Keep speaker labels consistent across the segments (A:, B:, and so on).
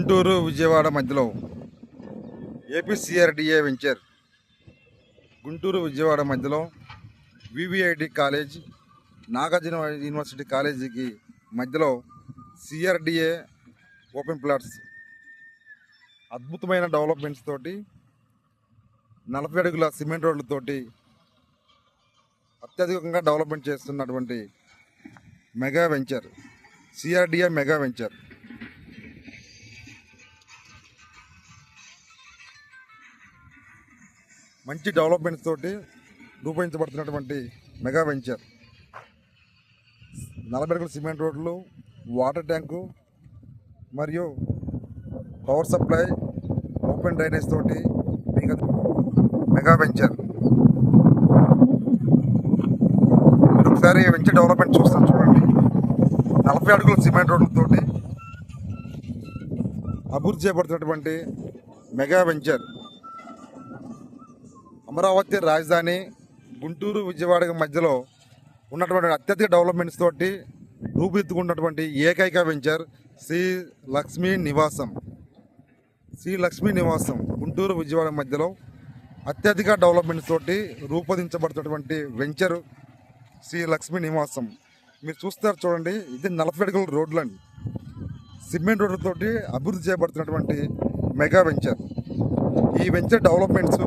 A: గుంటూరు విజయవాడ మధ్యలో APCRDA venture. Guntur Vijayawada మధ్యలో VVIT college Nagarjuna university కాలేజీకి మధ్యలో సిఆర్డిఏ ఓపెన్ ప్లాట్స్. అద్భుతమైన డెవలప్మెంట్స్ తోటి నలభై అడుగుల సిమెంట్ రోడ్లతోటి అత్యధికంగా డెవలప్మెంట్ చేస్తున్నటువంటి mega venture CRDA mega venture. మంచి డెవలప్మెంట్స్ తోటి రూపొందించబడుతున్నటువంటి మెగా వెంచర్. నలభై అడుగుల సిమెంట్ రోడ్లు వాటర్ ట్యాంకు మరియు పవర్ సప్లై ఓపెన్ డ్రైనేజ్ తోటి మీకు మెగా వెంచర్. ఒకసారి వెంచర్ డెవలప్మెంట్ చూస్తాను చూడండి. నలభై అడుగుల సిమెంట్ రోడ్లతోటి అభివృద్ధి చేయబడుతున్నటువంటి మెగా వెంచర్. అమరావతి రాజధాని గుంటూరు విజయవాడ మధ్యలో ఉన్నటువంటి అత్యధిక డెవలప్మెంట్స్ తోటి రూపుదిద్దుకున్నటువంటి ఏకైక వెంచర్ శ్రీ లక్ష్మీ నివాసం. శ్రీ లక్ష్మీ నివాసం గుంటూరు విజయవాడ మధ్యలో అత్యధిక డెవలప్మెంట్స్ తోటి రూపొందించబడుతున్నటువంటి వెంచర్ శ్రీ లక్ష్మీ నివాసం. మీరు చూస్తారు చూడండి ఇది నలభై అడుగుల రోడ్లు అండి సిమెంట్ రోడ్లతోటి అభివృద్ధి చేయబడుతున్నటువంటి మెగా వెంచర్ ఈ వెంచర్ డెవలప్మెంట్స్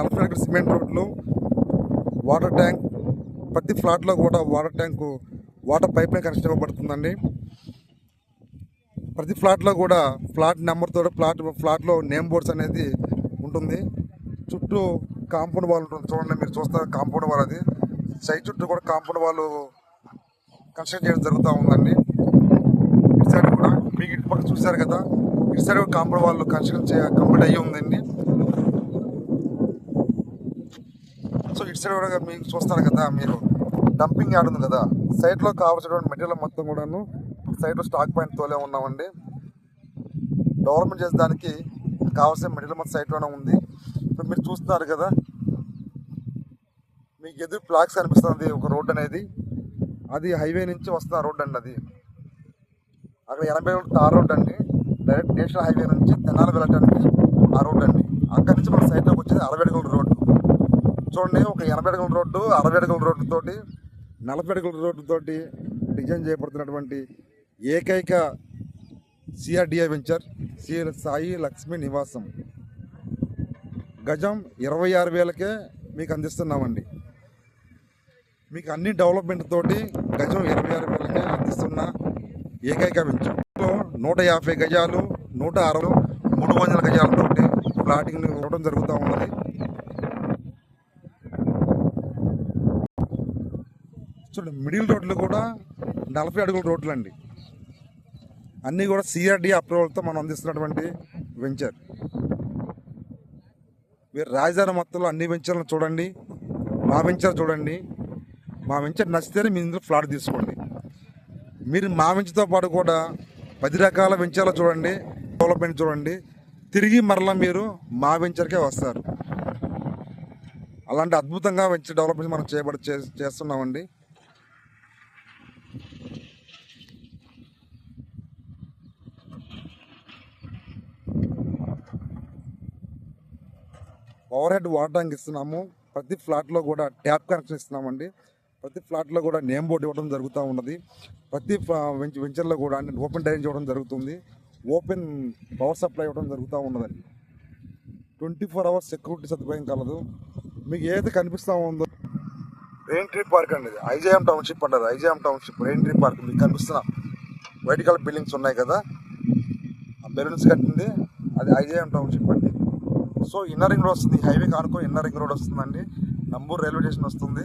A: నలభై సిమెంట్ రోడ్లు వాటర్ ట్యాంక్ ప్రతి ఫ్లాట్లో కూడా water tank water pipeline connection ఇవ్వబడుతుందండి. ప్రతి ఫ్లాట్లో కూడా ఫ్లాట్ నెంబర్తో ఫ్లాట్ ఫ్లాట్లో నేమ్ బోర్డ్స్ అనేది ఉంటుంది. చుట్టూ కాంపౌండ్ వాల్ ఉంటుంది. చూడండి మీరు చూస్తారు కాంపౌండ్ వాల్ అది. సైడ్ చుట్టూ కూడా కాంపౌండ్ వాళ్ళు కన్స్ట్రక్ట్ చేయడం జరుగుతూ ఉందండి. ఇటు సైడ్ కూడా మీకు ఇటు పక్క చూశారు కదా ఇటు సైడ్ కూడా కాంపౌండ్ వాళ్ళు కన్స్ట్రక్షన్ చే కంప్లీట్ అయ్యి ఉందండి. సో ఇటు సైడ్ కూడా మీకు చూస్తారు కదా మీరు డంపింగ్ యార్డ్ ఉంది కదా సైట్లో కావాల్సినటువంటి మెటీరియల్ మొత్తం కూడాను సైట్లో స్టాక్ పాయింట్ తోలే ఉన్నామండి. డెవలప్మెంట్ చేసేదానికి కావాల్సిన మెటీరియల్ మొత్తం సైట్లోనే ఉంది. ఇప్పుడు మీరు చూస్తున్నారు కదా మీకు ఎదురు ఫ్లాగ్స్ కనిపిస్తుంది ఒక రోడ్ అనేది. అది హైవే నుంచి వస్తున్న రోడ్ అండి అది. అక్కడ ఎనభై ఒకటి తార్ రోడ్ అండి. డైరెక్ట్ నేషనల్ హైవే నుంచి తెనాలి వెళ్ళటానికి ఆ రోడ్ అండి. అక్కడి నుంచి మన సైట్లోకి వచ్చేది అరవై అడుగుల రోడ్డు. చూడండి ఒక ఎనభై అడుగుల రోడ్డు అరవై అడుగుల రోడ్డు తోటి నలభై అడుగుల రోడ్డు తోటి డిజైన్ చేయబడుతున్నటువంటి ఏకైక CRDA venture C Sai Lakshmi Nivasam. గజం ఇరవై ఆరు వేలకే మీకు అందిస్తున్నామండి. మీకు అన్ని డెవలప్మెంట్ తోటి గజం ఇరవై ఆరు వేలకే అందిస్తున్న ఏకైక వెంచర్. నూట యాభై గజాలు నూట అరవై మూడు వందల గజాలతోటి ప్లాటింగ్ ఇవ్వడం జరుగుతూ ఉన్నది. చూడండి మిడిల్ రోడ్లు కూడా నలభై అడుగుల రోడ్లు అండి అన్నీ కూడా సిఆర్డి అప్రూవల్తో మనం అందిస్తున్నటువంటి వెంచర్ మీరు రాజధాని మొత్తంలో అన్ని వెంచర్లను చూడండి మా వెంచర్ చూడండి. మా వెంచర్ నచ్చితేనే మీ ఇందులో ఫ్లాట్ తీసుకోండి. మీరు మా వెంచర్తో పాటు కూడా పది రకాల వెంచర్లు చూడండి డెవలప్మెంట్ చూడండి. తిరిగి మరలా మీరు మా వెంచర్కే వస్తారు. అలాంటి అద్భుతంగా వెంచర్ డెవలప్మెంట్ మనం చేయబడి చే- చేస్తున్నామండి. ఓవర్ హెడ్ వాటర్ ట్యాంక్ ఇస్తున్నాము. ప్రతి ఫ్లాట్లో కూడా ట్యాప్ కనెక్షన్ ఇస్తున్నామండి. ప్రతి ఫ్లాట్లో కూడా నేమ్ బోర్డు ఇవ్వడం జరుగుతూ ఉన్నది. ప్రతి వెంచర్లో కూడా ఓపెన్ డ్రైనేజ్ ఇవ్వడం జరుగుతుంది. ఓపెన్ పవర్ సప్లై ఇవ్వడం జరుగుతూ ఉన్నదండి. ట్వంటీ ఫోర్ అవర్స్ సెక్యూరిటీ సదుపాయం కలదు. మీకు ఏదైతే కనిపిస్తూ ఉందో రెయిన్ ట్రీ పార్క్ అండి ఐజేఎం టౌన్షిప్ అంటారు. IJM township rain tree park మీకు కనిపిస్తున్న వైట్ కలర్ బిల్డింగ్స్ ఉన్నాయి కదా. ఆ బెలూన్స్ కట్టింది. అది ఐజేఎం టౌన్షిప్ అండి. సో ఇన్నర్ రింగ్ రోడ్ వస్తుంది. హైవే కానుకో ఇన్నర్ రింగ్ రోడ్ వస్తుందండి. నంబూర్ రైల్వే స్టేషన్ వస్తుంది.